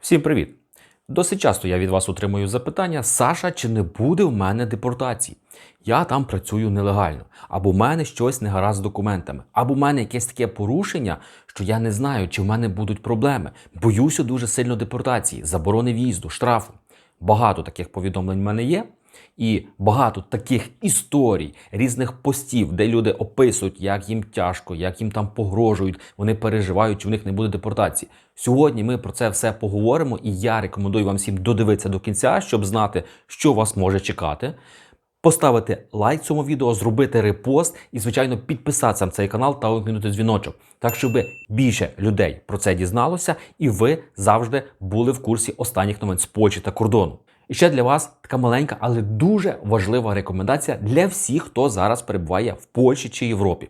Всім привіт! Досить часто я від вас отримую запитання: Саша, чи не буде в мене депортації? Я там працюю нелегально, або в мене щось не гаразд з документами, або в мене якесь таке порушення, що я не знаю, чи в мене будуть проблеми. Боюся дуже сильно депортації, заборони в'їзду, штрафу. Багато таких повідомлень в мене є. І багато таких історій, різних постів, де люди описують, як їм тяжко, як їм там погрожують, вони переживають, чи в них не буде депортації. Сьогодні ми про це все поговоримо, і я рекомендую вам всім додивитися до кінця, щоб знати, що вас може чекати. Поставити лайк цьому відео, зробити репост і, звичайно, підписатися на цей канал та увімкнути дзвіночок, так щоб більше людей про це дізналося, і ви завжди були в курсі останніх новин з Польщі та кордону. І ще для вас така маленька, але дуже важлива рекомендація для всіх, хто зараз перебуває в Польщі чи Європі.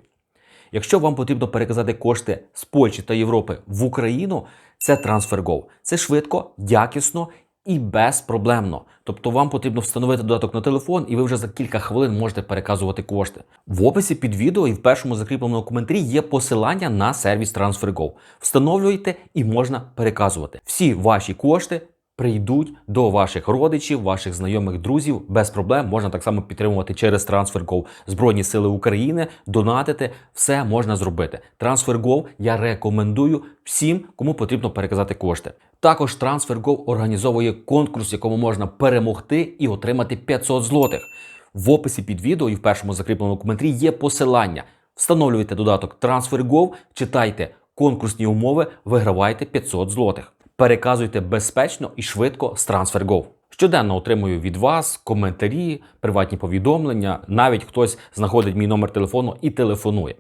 Якщо вам потрібно переказати кошти з Польщі та Європи в Україну, це TransferGo. Це швидко, якісно і безпроблемно. Тобто вам потрібно встановити додаток на телефон, і ви вже за кілька хвилин можете переказувати кошти. В описі під відео і в першому закріпленому коментарі є посилання на сервіс TransferGo. Встановлюєте і можна переказувати. Всі ваші кошти прийдуть до ваших родичів, ваших знайомих, друзів без проблем. Можна так само підтримувати через TransferGo Збройні Сили України, донатити, все можна зробити. TransferGo я рекомендую всім, кому потрібно переказати кошти. Також TransferGo організовує конкурс, в якому можна перемогти і отримати 500 злотих. В описі під відео і в першому закріпленому коментарі є посилання. Встановлюйте додаток TransferGo, читайте конкурсні умови, вигравайте 500 злотих. Переказуйте безпечно і швидко з TransferGo. Щоденно отримую від вас коментарі, приватні повідомлення. Навіть хтось знаходить мій номер телефону і телефонує.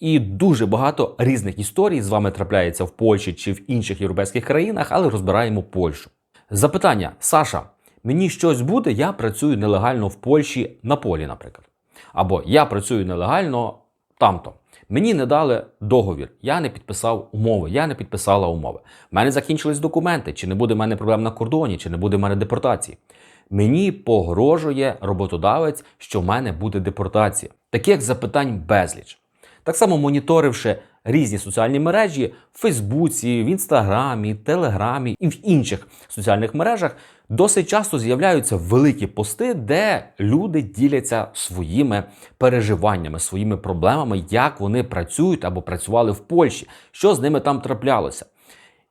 І дуже багато різних історій з вами трапляється в Польщі чи в інших європейських країнах, але розбираємо Польщу. Запитання: Саша, мені щось буде, я працюю нелегально в Польщі на полі, наприклад. Або я працюю нелегально там-то. Мені не дали договір, я не підписав умови, я не підписала умови. У мене закінчились документи, чи не буде в мене проблем на кордоні, чи не буде в мене депортації. Мені погрожує роботодавець, що в мене буде депортація. Таких запитань безліч. Так само моніторивши різні соціальні мережі в Фейсбуці, в Інстаграмі, Телеграмі і в інших соціальних мережах, досить часто з'являються великі пости, де люди діляться своїми переживаннями, своїми проблемами, як вони працюють або працювали в Польщі, що з ними там траплялося.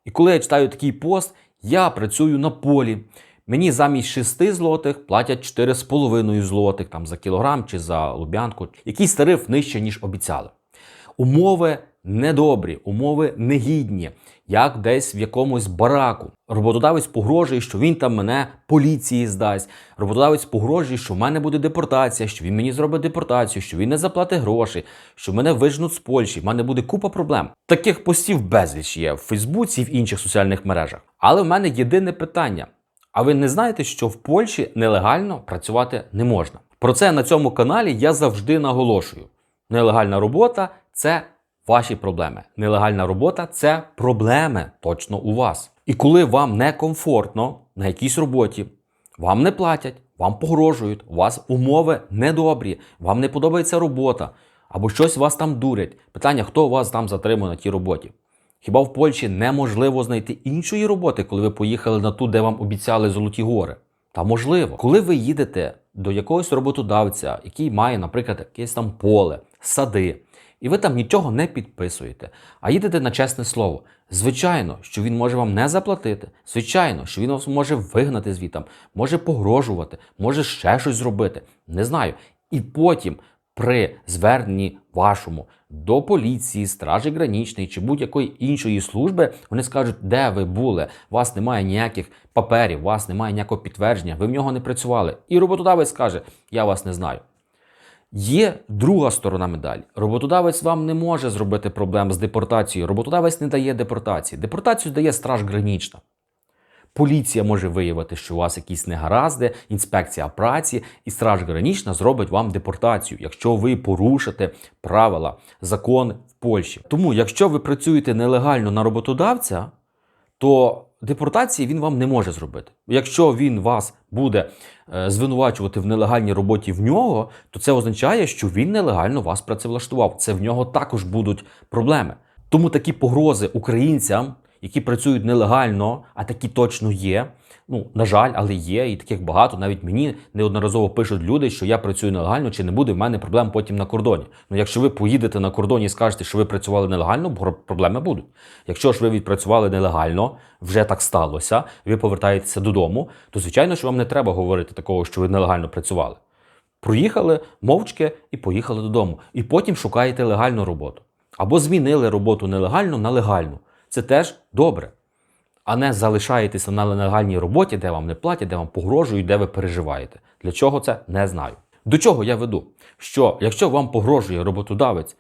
І коли я читаю такий пост, я працюю на полі. Мені замість 6 злотих платять 4,5 злотих там за кілограм чи за лубянку. Якийсь тариф нижче, ніж обіцяли. Умови недобрі, умови негідні, як десь в якомусь бараку. Роботодавець погрожує, що він там мене поліції здасть. Роботодавець погрожує, що в мене буде депортація, що він мені зробить депортацію, що він не заплатить гроші, що мене вижнуть з Польщі. В мене буде купа проблем. Таких постів безліч є в Фейсбуці і в інших соціальних мережах. Але в мене єдине питання. А ви не знаєте, що в Польщі нелегально працювати не можна? Про це на цьому каналі я завжди наголошую. Нелегальна робота це ваші проблеми. Нелегальна робота це проблеми точно у вас. І коли вам некомфортно на якійсь роботі, вам не платять, вам погрожують, у вас умови недобрі, вам не подобається робота, або щось вас там дурять. Питання, хто вас там затримує на тій роботі? Хіба в Польщі неможливо знайти іншої роботи, коли ви поїхали на ту, де вам обіцяли золоті гори? Та можливо, коли ви їдете до якогось роботодавця, який має, наприклад, якесь там поле, сади, і ви там нічого не підписуєте, а їдете на чесне слово. Звичайно, що він може вам не заплатити. Звичайно, що він вас може вигнати звітам, може погрожувати, може ще щось зробити. Не знаю. І потім при зверненні вашому до поліції, стражі гранічної чи будь-якої іншої служби, вони скажуть, де ви були, у вас немає ніяких паперів, у вас немає ніякого підтвердження, ви в нього не працювали. І роботодавець скаже, я вас не знаю. Є друга сторона медалі. Роботодавець вам не може зробити проблем з депортацією. Роботодавець не дає депортації. Депортацію дає страж гранічна. Поліція може виявити, що у вас якісь негаразди, інспекція праці і страж гранічна зробить вам депортацію, якщо ви порушите правила, закон в Польщі. Тому, якщо ви працюєте нелегально на роботодавця, то депортації він вам не може зробити. Якщо він вас буде е, звинувачувати в нелегальній роботі в нього, то це означає, що він нелегально вас працевлаштував. Це в нього також будуть проблеми. Тому такі погрози українцям, які працюють нелегально, а такі точно є. Ну, на жаль, але є, і таких багато. Навіть мені неодноразово пишуть люди, що я працюю нелегально, чи не буде в мене проблем потім на кордоні. Ну, якщо ви поїдете на кордоні і скажете, що ви працювали нелегально, проблеми будуть. Якщо ж ви відпрацювали нелегально, вже так сталося, ви повертаєтеся додому, то звичайно, що вам не треба говорити такого, що ви нелегально працювали. Проїхали мовчки і поїхали додому. І потім шукаєте легальну роботу. Або змінили роботу нелегальну на легальну. Це теж добре. А не залишаєтеся на нелегальній роботі, де вам не платять, де вам погрожують, де ви переживаєте. Для чого це не знаю. До чого я веду? Що якщо вам погрожує роботодавець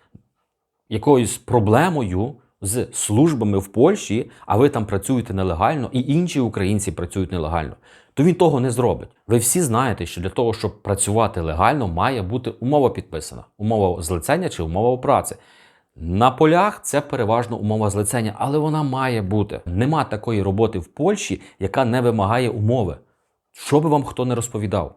якоюсь проблемою з службами в Польщі, а ви там працюєте нелегально, і інші українці працюють нелегально, то він того не зробить. Ви всі знаєте, що для того, щоб працювати легально, має бути умова підписана: умова злицення чи умова праці. На полях це переважно умова злицення, але вона має бути. Нема такої роботи в Польщі, яка не вимагає умови. Що би вам хто не розповідав?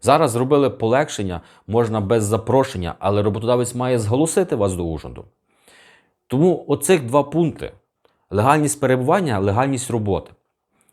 Зараз зробили полегшення, можна без запрошення, але роботодавець має зголосити вас до ужинду. Тому оцих два пункти: легальність перебування, легальність роботи.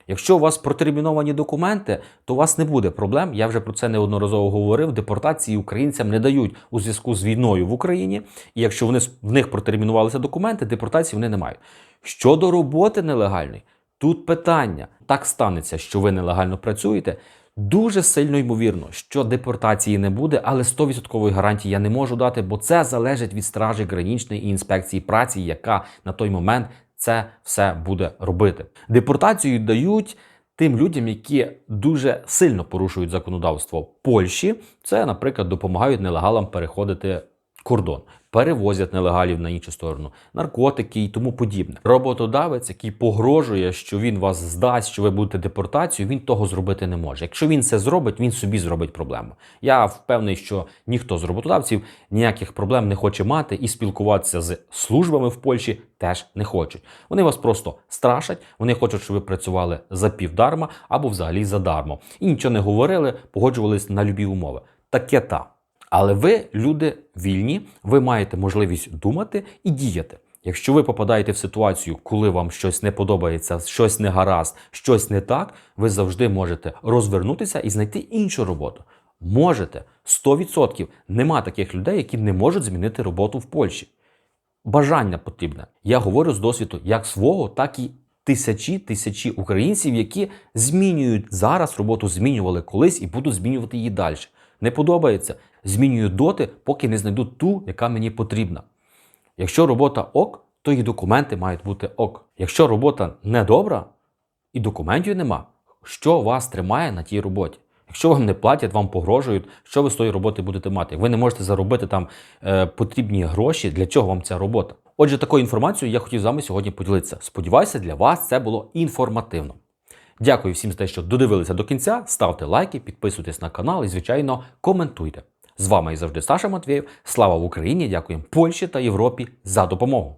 Якщо у вас протерміновані документи, то у вас не буде проблем. Я вже про це неодноразово говорив. Депортації українцям не дають у зв'язку з війною в Україні. І якщо вони в них протермінувалися документи, депортації вони не мають. Щодо роботи нелегальної, тут питання: так станеться, що ви нелегально працюєте. Дуже сильно ймовірно, що депортації не буде, але 100% гарантії я не можу дати, бо це залежить від стражі гранічної і інспекції праці, яка на той момент це все буде робити. Депортацію дають тим людям, які дуже сильно порушують законодавство Польщі. Це, наприклад, допомагають нелегалам переходити кордон, перевозять нелегалів на іншу сторону, наркотики і тому подібне. Роботодавець, який погрожує, що він вас здасть, що ви будете депортацію, він того зробити не може. Якщо він це зробить, він собі зробить проблему. Я впевнений, що ніхто з роботодавців ніяких проблем не хоче мати і спілкуватися з службами в Польщі теж не хочуть. Вони вас просто страшать, вони хочуть, щоб ви працювали за півдарма або взагалі задармо. І нічого не говорили, погоджувались на любі умови. Таке та. Але ви люди вільні, ви маєте можливість думати і діяти. Якщо ви попадаєте в ситуацію, коли вам щось не подобається, щось не гаразд, щось не так, ви завжди можете розвернутися і знайти іншу роботу. Можете 100%. Нема таких людей, які не можуть змінити роботу в Польщі. Бажання потрібне. Я говорю з досвіду як свого, так і тисячі тисячі українців, які змінюють зараз роботу, змінювали колись і будуть змінювати її далі. Не подобається. Змінюю доти, поки не знайду ту, яка мені потрібна. Якщо робота ок, то і документи мають бути ок. Якщо робота недобра і документів нема, що вас тримає на тій роботі? Якщо вам не платять, вам погрожують, що ви з тої роботи будете мати? Ви не можете заробити там е, потрібні гроші. Для чого вам ця робота? Отже, такою інформацією я хотів з вами сьогодні поділитися. Сподіваюся, для вас це було інформативно. Дякую всім за те, що додивилися до кінця. Ставте лайки, підписуйтесь на канал і, звичайно, коментуйте. З вами і завжди Саша Матвєєв. Слава Україні! Дякуємо Польщі та Європі за допомогу.